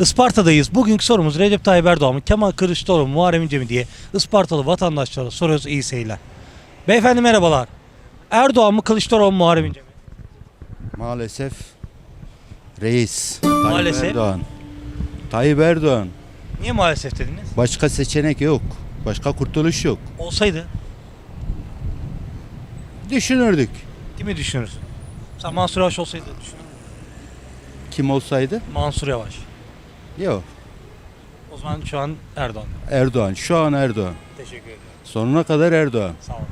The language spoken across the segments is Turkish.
Isparta'dayız. Bugünkü sorumuz Recep Tayyip Erdoğan mı, Kemal Kılıçdaroğlu mu, Muharrem İnce mi diye Ispartalı vatandaşlara soruyoruz. İyi seyirler. Beyefendi merhabalar. Erdoğan mı, Kılıçdaroğlu mu, Muharrem İnce mi? Maalesef reis. Tayyip Maalesef. Erdoğan. Tayyip Erdoğan. Niye maalesef dediniz? Başka seçenek yok. Başka kurtuluş yok. Olsaydı Düşünürdük. kimi düşünürsün? Sen Mansur Yavaş olsaydı düşünür Kim olsaydı? Mansur Yavaş. Yok. O zaman şu an Erdoğan. Erdoğan. Şu an Erdoğan. Teşekkür ederim. Sonuna kadar Erdoğan. Sağ olun.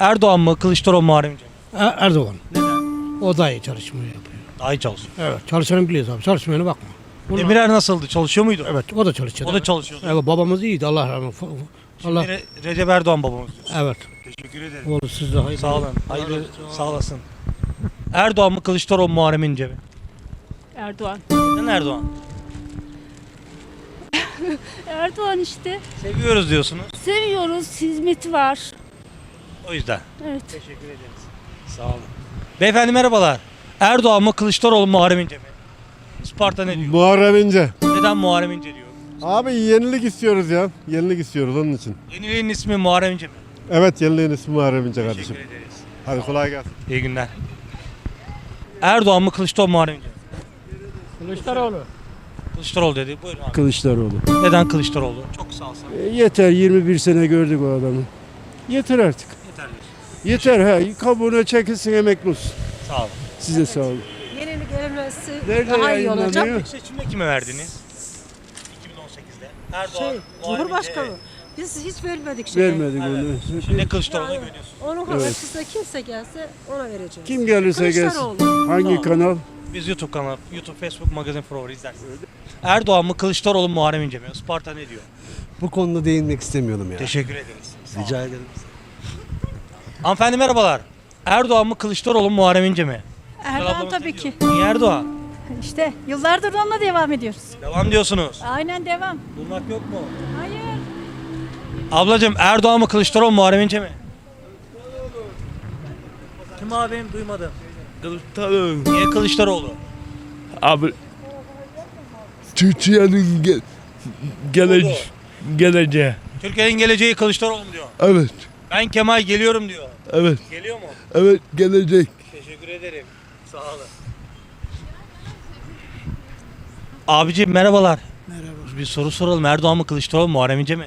Erdoğan mı, Kılıçdaroğlu mu, Muharrem İnce mi? Er- Erdoğan. Neden? O da iyi çalışmayı yapıyor. Daha iyi çalışıyor. Evet. Çalışanı biliyoruz abi. Çalışmayana bakma. Bunlar- Demirel nasıldı? Çalışıyor muydu? Evet. O da çalışıyor. O da çalışıyordu. Evet. Babamız iyiydi. Allah razı olsun. Allah. Re- Recep Erdoğan babamız diyorsun. Evet. Teşekkür ederim. Oğlum siz de hayırlı. Sağ olun. Hayırlı sağ olasın. Erdoğan mı Kılıçdaroğlu mu Muharrem İnce mi? Erdoğan. Neden Erdoğan? Erdoğan işte. Seviyoruz diyorsunuz. Seviyoruz. Hizmeti var. O yüzden. Evet. Teşekkür ederiz. Sağ olun. Beyefendi merhabalar. Erdoğan mı Kılıçdaroğlu mu Muharrem İnce mi? Isparta ne diyor? Muharrem İnce. Neden Muharrem İnce diyor? Abi yenilik istiyoruz ya. Yenilik istiyoruz onun için. Yeniliğin ismi Muharrem İnce mi? Evet yeniliğin ismi Muharrem İnce kardeşim. Teşekkür ederiz. Hadi kolay gelsin. İyi günler. Erdoğan mı Kılıçdaroğlu mu Muharrem İnce mi? Kılıçdaroğlu. Kılıçdaroğlu dedi. Buyurun abi. Kılıçdaroğlu. Neden Kılıçdaroğlu? Çok sağ olsun. E, yeter 21 sene gördük o adamı. Yeter artık. Yeter diyorsun. Yeter ha. Kabuğuna çekilsin emekli olsun. Sağ olun. Size sağ olun. Yenilik gelmesi Nerede daha iyi olacak. yayınlanıyor? İlk seçimde kime verdiniz? 2018'de. Erdoğan, Şey, Muharrem Cumhurbaşkanı. İnce. Biz hiç vermedik şey. Vermedik onu. Şimdi Kılıçdaroğlu'na Yani güveniyorsun. Onun Evet. karşısında kimse gelse ona vereceğiz. Kim gelirse gelsin. Kılıçdaroğlu. Hangi Tamam. kanal? Biz YouTube kanalı, YouTube, Facebook, Magazin Forever izlersiniz. Erdoğan mı Kılıçdaroğlu mu Muharrem İnce mi? Isparta ne diyor? Bu konuda değinmek istemiyorum ya. Teşekkür ederiz. Rica ederim. Hanımefendi merhabalar. Erdoğan mı Kılıçdaroğlu mu Muharrem İnce mi? Erdoğan Ablamız tabii ki. diyor? Niye Erdoğan? İşte yıllardır onunla devam ediyoruz. Devam diyorsunuz. Aynen devam. Bulmak yok mu? Hayır. Ablacığım Erdoğan mı Kılıçdaroğlu mu Muharrem İnce mi? Kim abim duymadım. Kılıçdaroğlu. Niye Kılıçdaroğlu? Abi Türkiye'nin ge gelece geleceği. Türkiye'nin geleceği Kılıçdaroğlu mu diyor. Evet. Ben Kemal geliyorum diyor. Evet. Geliyor mu? Evet gelecek. Teşekkür ederim. Sağ olun. Abicim merhabalar. Merhaba. Bir soru soralım. Erdoğan mı Kılıçdaroğlu mu Muharrem İnce mi?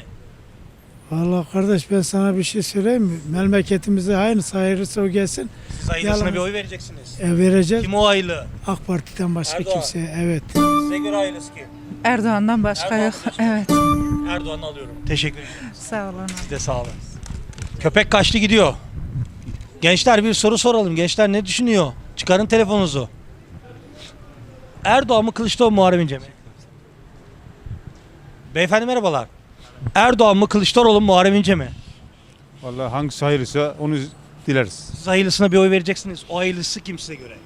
Valla kardeş ben sana bir şey söyleyeyim mi? Memleketimize aynı sayırsa o gelsin. Siz hayırlısına bir oy vereceksiniz. E, vereceğiz. Kim o hayırlı? AK Parti'den başka Erdoğan. kimse. Evet. Size göre hayırlısı kim? Erdoğan'dan başka Erdoğan yok. Evet. Erdoğan'ı alıyorum. Teşekkür ederim. Sağ olun. Siz de sağ olun. Köpek kaçtı gidiyor. Gençler bir soru soralım. Gençler ne düşünüyor? Çıkarın telefonunuzu. Erdoğan mı Kılıçdaroğlu mu Muharrem İnce mi? Beyefendi merhabalar. Erdoğan mı Kılıçdaroğlu mu Muharrem İnce mi? Vallahi hangisi hayırlısı onu dileriz. Siz hayırlısına bir oy vereceksiniz. O hayırlısı kim size göre?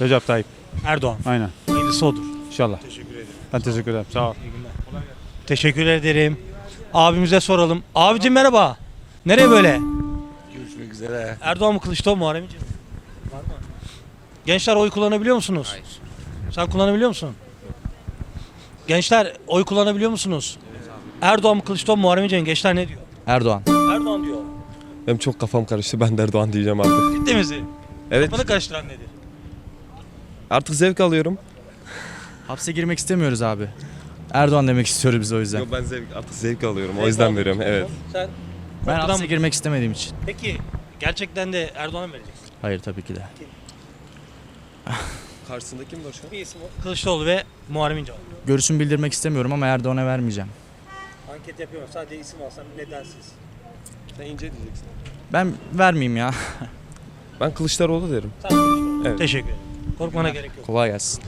Recep Tayyip. Erdoğan. Aynen. Hayırlısı odur. İnşallah. Teşekkür ederim. Ben teşekkür ederim. Sağ ol. Teşekkür ederim. Abimize soralım. Abicim merhaba. Nereye böyle? Görüşmek üzere. Erdoğan mı Kılıçdaroğlu mu Muharrem İnce mi? Var mı? Gençler oy kullanabiliyor musunuz? Hayır. Sen kullanabiliyor musun? Gençler oy kullanabiliyor musunuz? Erdoğan mı Kılıçdaroğlu mu Muharrem İnce mi? Gençler ne diyor? Erdoğan. Erdoğan diyor. Benim çok kafam karıştı. Ben de Erdoğan diyeceğim artık. Ciddi misin? Evet. Kafanı karıştıran nedir? Artık zevk alıyorum. Hapse girmek istemiyoruz abi. Erdoğan demek istiyoruz biz o yüzden. Yok ben zevk artık zevk alıyorum. O yüzden veriyorum. Evet. Sen Ben korkudan hapse mı- girmek istemediğim için. Peki gerçekten de Erdoğan'a mı vereceksin? Hayır tabii ki de. Karşısında kim var şu an? Bir isim o. Kılıçdaroğlu ve Muharrem İnce. Görüşümü bildirmek istemiyorum ama Erdoğan'a vermeyeceğim. Anket yapıyorum. Sadece isim alsam nedensiz. Sen ince diyeceksin. Ben vermeyeyim ya. Ben Kılıçdaroğlu derim. Evet. Teşekkür ederim. Korkmana gerek yok. Kolay gelsin.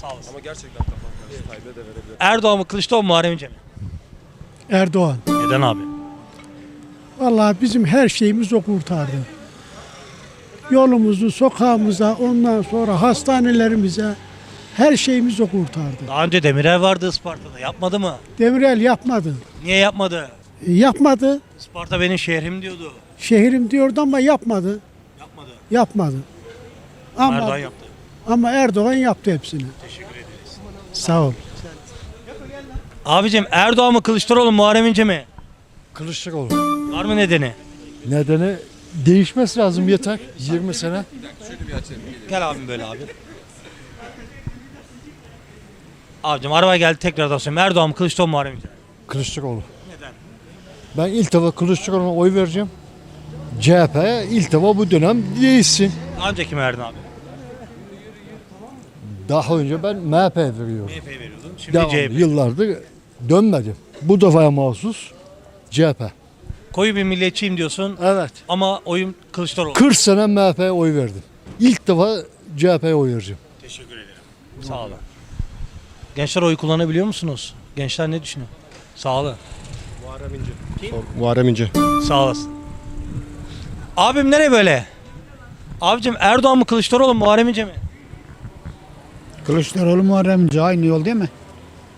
Sağ olasın. Ama gerçekten kafam karıştı. Tayyip'e de verebilirim. Erdoğan mı Kılıçdaroğlu mu Muharrem İnce mi? Erdoğan. Neden abi? Vallahi bizim her şeyimiz o kurtardı. Yolumuzu, sokağımıza, ondan sonra hastanelerimize her şeyimiz o kurtardı. Daha önce Demirel vardı Isparta'da. Yapmadı mı? Demirel yapmadı. Niye yapmadı? E, Yapmadı. Isparta benim şehrim diyordu. Şehrim diyordu ama yapmadı. Yapmadı. Yapmadı. Ama Erdoğan yaptı. ama Erdoğan yaptı hepsini. Teşekkür ederiz. Sağ ol. Abicim Erdoğan mı Kılıçdaroğlu mu Muharrem İnce mi? Kılıçdaroğlu. Var mı nedeni? Nedeni değişmesi lazım yeter. 20 sene. Gel abim böyle abi. Abicim araba geldi tekrardan söyleyeyim. Erdoğan mı Kılıçdaroğlu mu Muharrem İnce? Kılıçdaroğlu. Ben ilk defa Kılıçdaroğlu'na oy vereceğim. CHP'ye ilk defa bu dönem değilsin. Daha önce kime verdin abi? Daha önce ben MHP'ye veriyorum. MHP'ye veriyordun. Şimdi Devam, CHP. yıllardır dönmedim. Bu defaya mahsus CHP. Koyu bir milliyetçiyim diyorsun Evet. ama oyum Kılıçdaroğlu. 40 sene MHP'ye oy verdim. İlk defa CHP'ye oy vereceğim. Teşekkür ederim. Sağ olun. Gençler oy kullanabiliyor musunuz? Gençler ne düşünüyor? Sağ olun. Muharrem İnce. Sağ olasın. Abim nereye böyle? Abicim Erdoğan mı Kılıçdaroğlu mu Muharrem İnce mi? Kılıçdaroğlu Muharrem İnce aynı yol değil mi?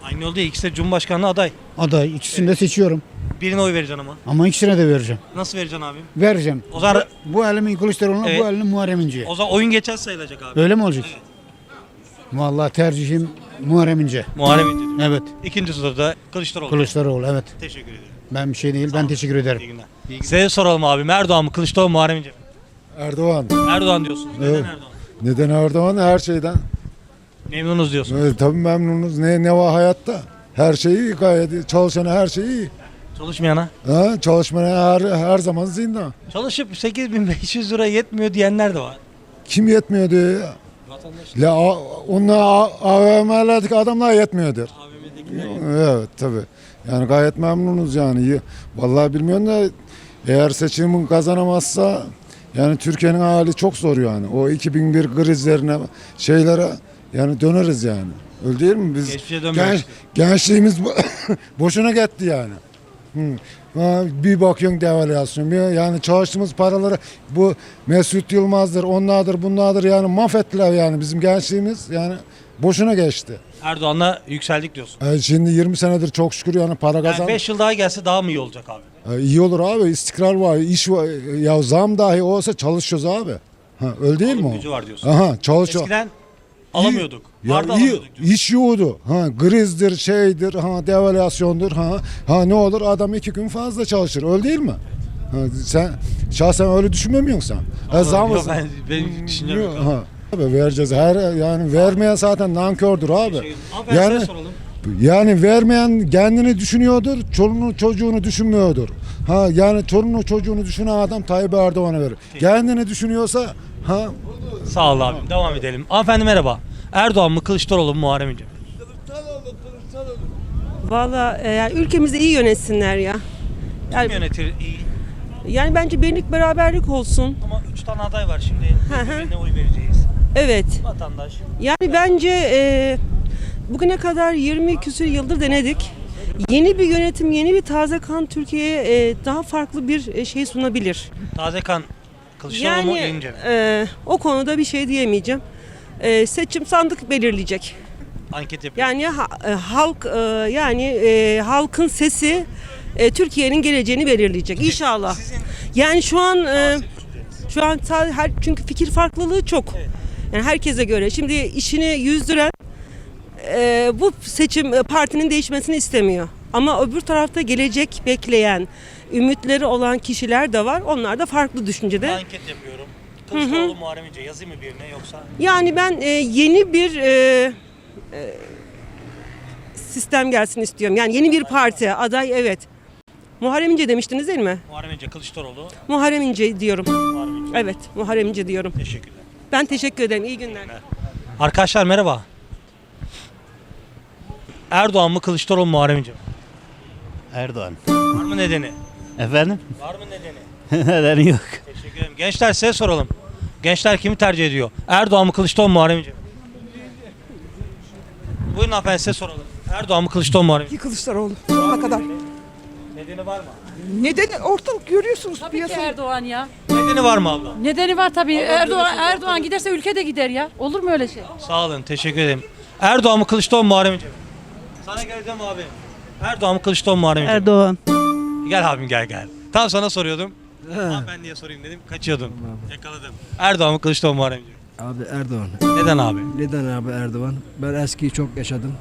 Aynı yol değil. İkisi de Cumhurbaşkanlığı aday. Aday ikisini de seçiyorum. Birine oy vereceksin ama. Ama ikisine de vereceğim. Nasıl vereceksin abim? Vereceğim. O zaman, Bu elimin Kılıçdaroğlu'na Evet. bu elimin Muharrem İnce'ye. o zaman oyun geçer sayılacak abi. Öyle mi olacak? Vallahi tercihim Muharrem İnce. Muharrem İnce diyor. Evet. İkinci turda Kılıçdaroğlu. Kılıçdaroğlu evet. Teşekkür ederim. Ben bir şey değil. Ben teşekkür ederim. İyi günler. Size soralım abi. Erdoğan mı Kılıçdaroğlu mu Muharrem İnce mi? Erdoğan. Erdoğan diyorsunuz. Neden Evet. Erdoğan? Neden Erdoğan? Her şeyden. Memnunuz diyorsunuz. Evet, tabii memnunuz. Ne, ne var hayatta? Her şey iyi gayet iyi. Çalışana her şey iyi. Çalışmayana. Ha, çalışmana her, her zaman zindan. Çalışıp 8500 lira yetmiyor diyenler de var. Kim yetmiyor diyor ya. La, a- onlar AVM'lerdeki adamlar yetmiyor der. Evet tabii. Yani gayet memnunuz yani. Vallahi bilmiyorum da eğer seçimin kazanamazsa yani Türkiye'nin hali çok zor yani. O 2001 krizlerine şeylere yani döneriz yani. Öyle değil mi? Biz Geçmişe genç, gençliğimiz bo- boşuna gitti yani. Hı. Bir bakıyorsun devalüasyon. Yani çalıştığımız paraları bu Mesut Yılmaz'dır, onlardır, bunlardır yani mahvettiler yani bizim gençliğimiz yani boşuna geçti. Erdoğan'la yükseldik diyorsun. E, şimdi 20 senedir çok şükür yani para Yani kazan. 5 yıl daha gelse daha mı iyi olacak abi? E, iyi olur abi istikrar var, iş var. Ya zam dahi olsa çalışıyoruz abi. Ha, öyle değil mi Alım o? gücü var diyorsun. Aha çalışıyor. Eskiden alamıyorduk. Ya Vardı iyi, alamıyorduk iş yoğdu. Ha krizdir, şeydir, ha devalüasyondur, ha ha ne olur adam iki gün fazla çalışır. Öyle değil mi? Ha, sen şahsen öyle düşünmüyor musun sen? Ha, zam Yok, ben, benim düşüncem yok. abi. Ha. Abi vereceğiz. Her yani vermeyen zaten nankördür abi. Hanımefendi Yani size soralım. yani vermeyen kendini düşünüyordur, çoluğunu çocuğunu düşünmüyordur. Ha yani çoluğunu çocuğunu düşünen adam Tayyip Erdoğan'a verir. Kendini düşünüyorsa ha Sağ ol abim. Devam edelim. Hanımefendi merhaba. Erdoğan mı Kılıçdaroğlu mu Muharrem İnce mi? Valla e, yani ülkemizi iyi yönetsinler ya. Kim Yani, yönetir iyi? yani bence birlik beraberlik olsun. Ama 3 tane aday var şimdi. Hı hı. Birbirine oy vereceğiz. Evet. Vatandaş. Yani bence e, bugüne kadar 20 küsür yıldır denedik. Yeni bir yönetim, yeni bir taze kan Türkiye'ye e, daha farklı bir e, şey sunabilir. Taze kan Kılıçdaroğlu mu Yani İnce mi? e, o konuda bir şey diyemeyeceğim. E, seçim sandık belirleyecek. Anket yapıyor. Yani ha- e, halk e, yani e, halkın sesi e, Türkiye'nin geleceğini belirleyecek inşallah. Yani şu an e, şu an sa- her çünkü fikir farklılığı çok. Yani herkese göre. Şimdi işini yüzdüren e, bu seçim e, partinin değişmesini istemiyor. Ama öbür tarafta gelecek bekleyen, ümitleri olan kişiler de var. Onlar da farklı düşüncede. Anket yapıyorum. Kılıçdaroğlu Muharrem İnce yazayım mı birine yoksa? Yani ben e, yeni bir e, e, sistem gelsin istiyorum. Yani yeni bir parti, aday evet. Muharrem İnce demiştiniz değil mi? Muharrem İnce Kılıçdaroğlu. Muharrem İnce diyorum. Muharrem İnce. Evet, Muharrem İnce diyorum. Teşekkürler. Ben teşekkür ederim. İyi günler. Arkadaşlar merhaba. Erdoğan mı Kılıçdaroğlu mu Muharrem İnce mi? Erdoğan. Var mı nedeni? Efendim? Var mı nedeni? Neden yok? Teşekkür ederim. Gençler size soralım. Gençler kimi tercih ediyor? Erdoğan mı Kılıçdaroğlu mu Muharrem İnce mi? Buyurun hanımefendi size soralım. Erdoğan mı Kılıçdaroğlu mu Muharrem İnce mi? Kılıçdaroğlu. Sonuna kadar. Nedeni var mı? Nedeni ortalık görüyorsunuz Tabii ki Erdoğan ya. Nedeni var mı abla? Nedeni var tabii. Erdoğan Erdoğan giderse ülke de gider ya. Olur mu öyle şey? Sağ olun teşekkür ederim. Erdoğan mı Kılıçdaroğlu mu Muharrem İnce mi? Sana geleceğim abi. Erdoğan mı Kılıçdaroğlu mu Muharrem İnce mi? Erdoğan. Gel abim gel gel. Tam sana soruyordum. Ama ben niye sorayım dedim. Kaçıyordun. Yakaladım. Erdoğan mı Kılıçdaroğlu mu Muharrem İnce mi? Abi Erdoğan. Neden abi? Neden abi Erdoğan? Ben eskiyi çok yaşadım.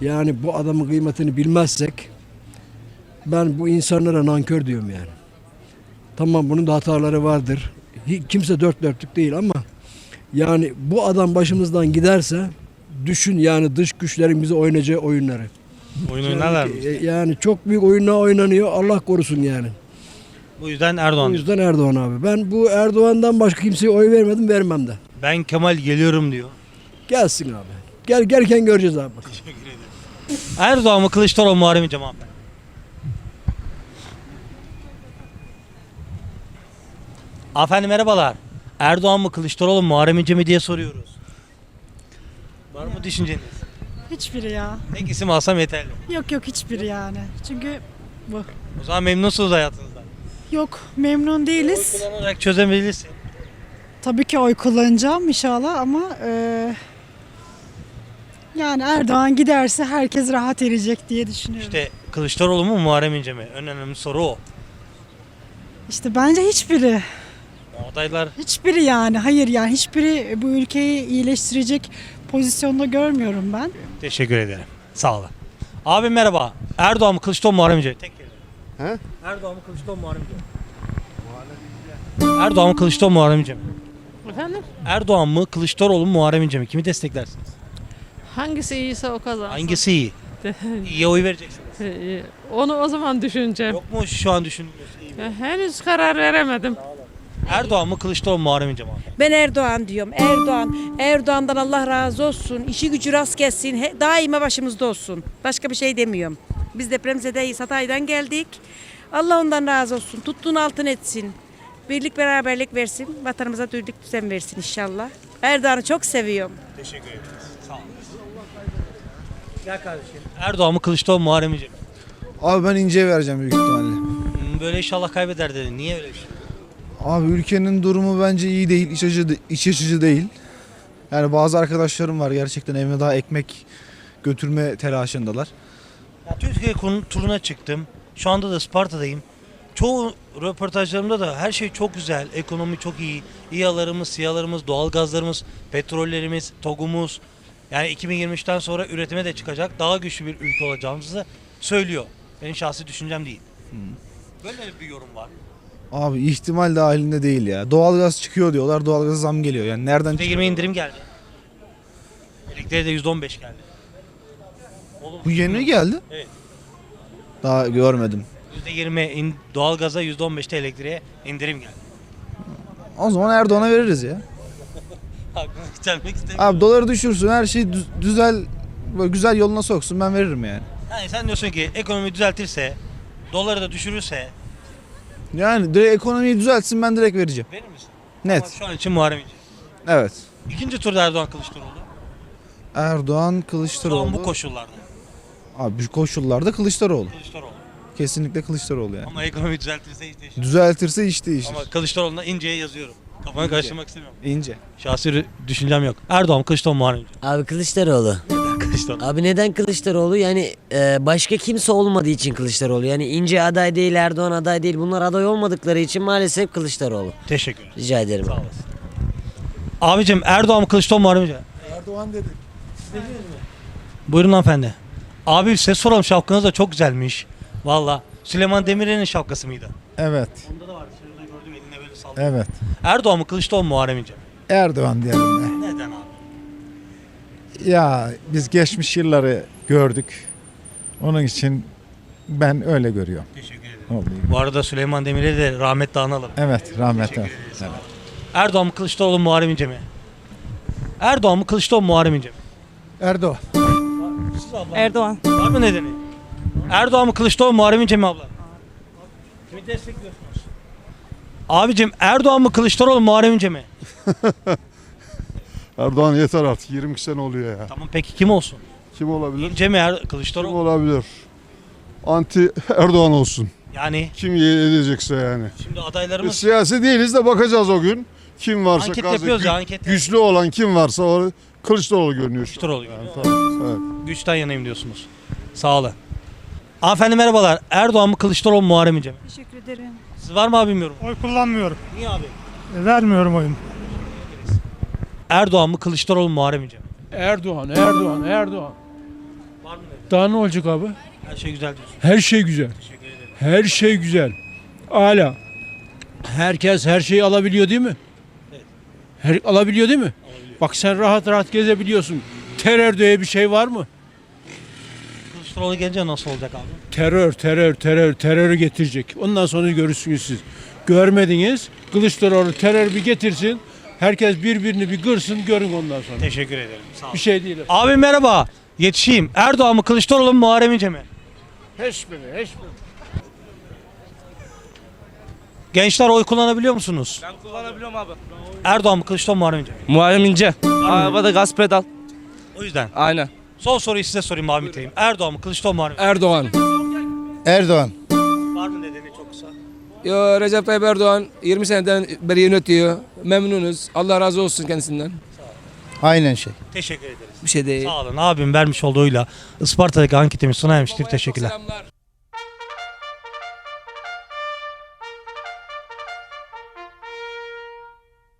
Yani bu adamın kıymetini bilmezsek ben bu insanlara nankör diyorum yani. Tamam bunun da hataları vardır. Hi- Kimse dört dörtlük değil ama yani bu adam başımızdan giderse düşün yani dış güçlerin bize oynayacağı oyunları. Oyun oynarlar mı? Yani, yani çok büyük oyunlar oynanıyor Allah korusun yani. Bu yüzden O Erdoğan diyor. yüzden Erdoğan abi. Ben bu Erdoğan'dan başka kimseye oy vermedim vermem de. Ben Kemal geliyorum diyor. Gelsin abi. Gel gelken göreceğiz abi. Erdoğan mı Kılıçdaroğlu mu Muharrem İnce mi abi? Efendim merhabalar. Erdoğan mı Kılıçdaroğlu mu Muharrem İnce mi diye soruyoruz. Var mı düşünceniz? Hiçbiri ya. Tek isim alsam yeterli. Yok yok hiçbiri yani. Çünkü O zaman memnunsunuz hayatınızdan. yok memnun değiliz. Kullanarak çözebilirsin. Tabii ki oy kullanacağım inşallah ama e, yani Erdoğan giderse herkes rahat edecek diye düşünüyorum. İşte, İşte Kılıçdaroğlu mu Muharrem İnce mi? En önemli soru o. bence hiçbiri. Adaylar Hiçbiri yani. Hayır yani hiçbiri bu ülkeyi iyileştirecek pozisyonda görmüyorum ben. teşekkür ederim. Sağ olun. Abi merhaba. Erdoğan mı Kılıçdaroğlu mu Muharrem İnce? Tek kelime. He? Erdoğan mı Kılıçdaroğlu mu Muharrem İnce? Erdoğan mı Kılıçdaroğlu mu Muharrem İnce mi? Efendim? Erdoğan mı Kılıçdaroğlu mu Muharrem İnce mi? Kimi desteklersiniz? Hangisi iyiyse o kazansın. Hangisi iyi? İyiye oy vereceksiniz. Onu o zaman düşüneceğim. Yok mu şu an mi? Henüz karar veremedim. Erdoğan mı Kılıçdaroğlu mu Muharrem İnce mi? abi? Ben Erdoğan diyorum. Erdoğan. Erdoğan'dan Allah razı olsun. İşi gücü rast gelsin. He- daima başımızda olsun. Başka bir şey demiyorum. Biz depremzedeyiz. Hatay'dan geldik. Allah ondan razı olsun. Tuttuğun altın etsin. Birlik beraberlik versin. Vatanımıza düzlük düzen versin inşallah. Erdoğan'ı çok seviyorum. Teşekkür ederiz. Sağ olun. Gel kardeşim. Erdoğan mı Kılıçdaroğlu mu Muharrem İnce mi? Abi ben İnce'ye vereceğim büyük ihtimalle. Hmm, Böyle inşallah kaybeder dedi. Niye öyle bir şey? Abi ülkenin durumu bence iyi değil, iç açıcı, iç açıcı değil. Yani bazı arkadaşlarım var gerçekten evine daha ekmek götürme telaşındalar. Ya, Türkiye konu turuna çıktım. Şu anda da Isparta'dayım. Çoğu röportajlarımda da her şey çok güzel. Ekonomi çok iyi. İHA'larımız, SİHA'larımız, doğalgazlarımız, petrollerimiz, TOG'umuz. Yani 2023'ten sonra üretime de çıkacak. Daha güçlü bir ülke olacağımızı söylüyor. Benim şahsi düşüncem değil. Böyle bir yorum var. Abi ihtimal dahilinde değil ya. Doğalgaz çıkıyor diyorlar, doğalgaza zam geliyor. Yani nereden çıkıyor? %20 indirim geldi. Elektriğe de %15 geldi. Oğlum, Bu yeni mi geldi? Evet. Daha görmedim. %20 in, doğalgaza %15'te elektriğe indirim geldi. O zaman Erdoğan'a veririz ya. Aklını yükselmek istemiyorum. Abi doları düşürsün, her şey düz- güzel böyle güzel yoluna soksun ben veririm yani. Yani sen diyorsun ki ekonomi düzeltirse, doları da düşürürse Yani direkt ekonomiyi düzeltsin ben direkt vereceğim. verir misin? Ama Net. şu an için Muharrem İnce. Evet. İkinci turda Erdoğan Kılıçdaroğlu. Erdoğan Kılıçdaroğlu. bu koşullarda. Abi bu koşullarda Kılıçdaroğlu. Kılıçdaroğlu. Kesinlikle Kılıçdaroğlu yani. Ama ekonomi düzeltirse hiç değişmez. Düzeltirse iş değişir. Ama Kılıçdaroğlu'na İnce'ye yazıyorum. Kafanı karıştırmak istemiyorum. İnce. Şahsi düşüncem yok. Erdoğan Kılıçdaroğlu Muharrem İnce. Abi Kılıçdaroğlu. Kılıçdaroğlu. Abi neden Kılıçdaroğlu? Yani e, başka kimse olmadığı için Kılıçdaroğlu. Yani İnce aday değil, Erdoğan aday değil. Bunlar aday olmadıkları için maalesef Kılıçdaroğlu. Teşekkür ederim. Rica ederim. Sağ olasın. Abicim Erdoğan mı Kılıçdaroğlu mu İnce? Erdoğan dedi. Buyurun hanımefendi. Abi size soralım şapkanız da çok güzelmiş. Valla. Süleyman Demirel'in şapkası mıydı? Evet. Onda da var. Şurada gördüm eline böyle sallıyor. Evet. Erdoğan mı Kılıçdaroğlu mu Muharrem İnce mi? Erdoğan diyelim de. Neden abi? Ya biz geçmiş yılları gördük. Onun için ben öyle görüyorum. Teşekkür ederim. Oldu. Bu arada Süleyman Demirel'i de rahmetle analım. Evet rahmetli. Teşekkür ederiz. Olun. Erdoğan mı Kılıçdaroğlu mu Muharrem İnce mi? Erdoğan mı Kılıçdaroğlu mu Muharrem İnce mi? Erdoğan. Siz abla. Erdoğan. Var mı nedeni? Erdoğan mı Kılıçdaroğlu mu Muharrem İnce mi abla? Kimi destekliyorsunuz? Abicim Erdoğan mı Kılıçdaroğlu mu Muharrem İnce mi? Erdoğan yeter artık 22 sene oluyor ya. Tamam peki kim olsun? Kim olabilir? İnce mi Er- Kim Kılıçdaroğlu? olabilir? Anti Erdoğan olsun. Yani Kim edecekse yani. şimdi Biz adaylarımız siyasi değiliz de bakacağız o gün. Kim varsa anket gazi- yapıyoruz ya anket. güçlü olan kim varsa o Kılıçdaroğlu görünüyor şu an. Kılıçdaroğlu. Yani, tabii, evet. Güçten yanayım diyorsunuz. Sağ olun. Hanımefendi merhabalar. Erdoğan mı Kılıçdaroğlu mu Muharrem İnce mi? Teşekkür ederim. Siz var mı abim yorum? Oy kullanmıyorum. Niye abi? Vermiyorum oyun. Erdoğan mı Kılıçdaroğlu mu Muharrem İnce mi? Erdoğan, Erdoğan, Erdoğan. Var mı? Daha ne olacak abi? Her şey güzel diyorsun. Her şey güzel. Her şey güzel. Hala. Herkes her şeyi alabiliyor değil mi? Her, alabiliyor değil mi? Bak sen rahat rahat gezebiliyorsun. Terör diye bir şey var mı? Kılıçdaroğlu gelince nasıl olacak abi? Terör, terör, terör, terörü getirecek. Ondan sonra görürsünüz siz. Görmediniz. Kılıçdaroğlu terör bir getirsin. Herkes birbirini bir kırsın görün ondan sonra. Teşekkür ederim. Sağ olun. Bir şey değil. Abi merhaba. Yetişeyim. Erdoğan mı Kılıçdaroğlu mu Muharrem İnce mi? Hiçbiri, hiçbiri. Gençler oy kullanabiliyor musunuz? Ben kullanabiliyorum abi. Erdoğan mı Kılıçdaroğlu mu Muharrem İnce mi? Muharrem İnce. Arabada gaz pedal. O yüzden. Aynen. Son soruyu size sorayım Mahmut Bey'im. Erdoğan mı Kılıçdaroğlu mu Muharrem İnce Erdoğan. Erdoğan. Yo, Recep Tayyip Erdoğan 20 seneden beri yönetiyor. Memnunuz. Allah razı olsun kendisinden. Aynen şey. Teşekkür ederiz. Bir şey değil. Sağ olun abim vermiş olduğu oyla Isparta'daki anketimiz sona ermiştir. Teşekkürler. Selamlar.